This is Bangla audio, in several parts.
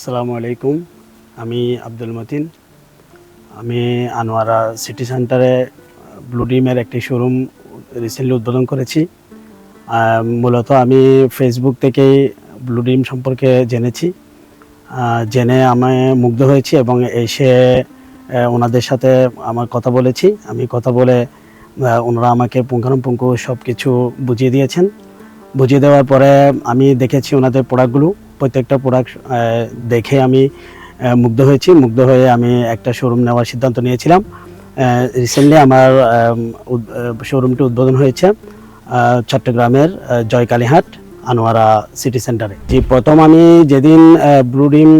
আসসালামু আলাইকুম। আমি আব্দুল মতিন। আমি আনোয়ারা সিটি সেন্টারে ব্লু ডিমের একটি শোরুম রিসেন্টলি উদ্বোধন করেছি। মূলত আমি ফেসবুক থেকেই ব্লু ডিম সম্পর্কে জেনেছি। জেনে আমি মুগ্ধ হয়েছি এবং এসে ওনাদের সাথে আমার কথা বলেছি। আমি কথা বলে ওনারা আমাকে পুঙ্খানুপুঙ্খ সব কিছু বুঝিয়ে দিয়েছেন। বুঝিয়ে দেওয়ার পরে আমি দেখেছি ওনাদের প্রোডাক্টগুলো প্রত্যেকটা প্রোডাক্ট দেখে আমি মুগ্ধ হয়েছি। মুগ্ধ হয়ে আমি একটা শোরুম নেওয়ার সিদ্ধান্ত নিয়েছিলাম। রিসেন্টলি আমার শোরুমটি উদ্বোধন হয়েছে চট্টগ্রামের জয়কালীহাট, আনোয়ারা সিটি সেন্টারে জি, প্রথম আমি যেদিন ব্লু ডিম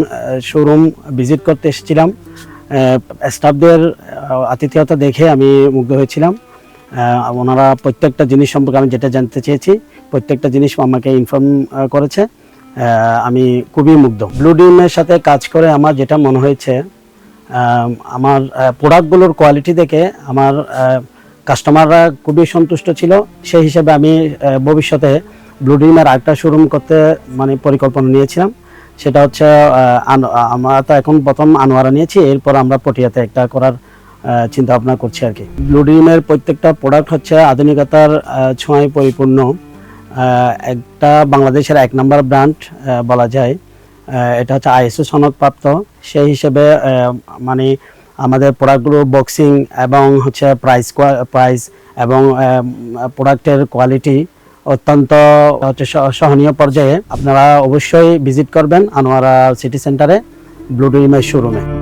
শোরুম ভিজিট করতে এসেছিলাম স্টাফদের আতিথেয়তা দেখে আমি মুগ্ধ হয়েছিলাম। ওনারা প্রত্যেকটা জিনিস সম্পর্কে আমি যেটা জানতে চেয়েছি, প্রত্যেকটা জিনিস আমাকে ইনফর্ম করেছে। আমি খুবই মুগ্ধ। ব্লু ডিমের সাথে কাজ করে আমার যেটা মনে হয়েছে আমার প্রোডাক্টগুলোর কোয়ালিটি দেখে আমার কাস্টমাররা খুবই সন্তুষ্ট ছিল। সেই হিসেবে আমি ভবিষ্যতে ব্লু ডিমের আরেকটা শোরুম করতে মানে পরিকল্পনা নিয়েছিলাম। সেটা হচ্ছে আমরা তো এখন প্রথম আনোয়ারা নিয়েছি, এরপর আমরা পটিয়াতে একটা করার চিন্তা ভাবনা করছি আর কি। ব্লু ডিমের প্রত্যেকটা প্রোডাক্ট হচ্ছে আধুনিকতার ছোঁয়ায় পরিপূর্ণ। একটা বাংলাদেশের এক নম্বর ব্র্যান্ড বলা যায়। এটা হচ্ছে আইএসও সনদপ্রাপ্ত। সেই হিসেবে মানে আমাদের প্রোডাক্টগুলো বক্সিং এবং হচ্ছে প্রাইস প্রাইস এবং প্রোডাক্টের কোয়ালিটি অত্যন্ত হচ্ছে সহনীয় পর্যায়ে। আপনারা অবশ্যই ভিজিট করবেন আনোয়ারা সিটি সেন্টারে, ব্লু ডিমের শোরুমে।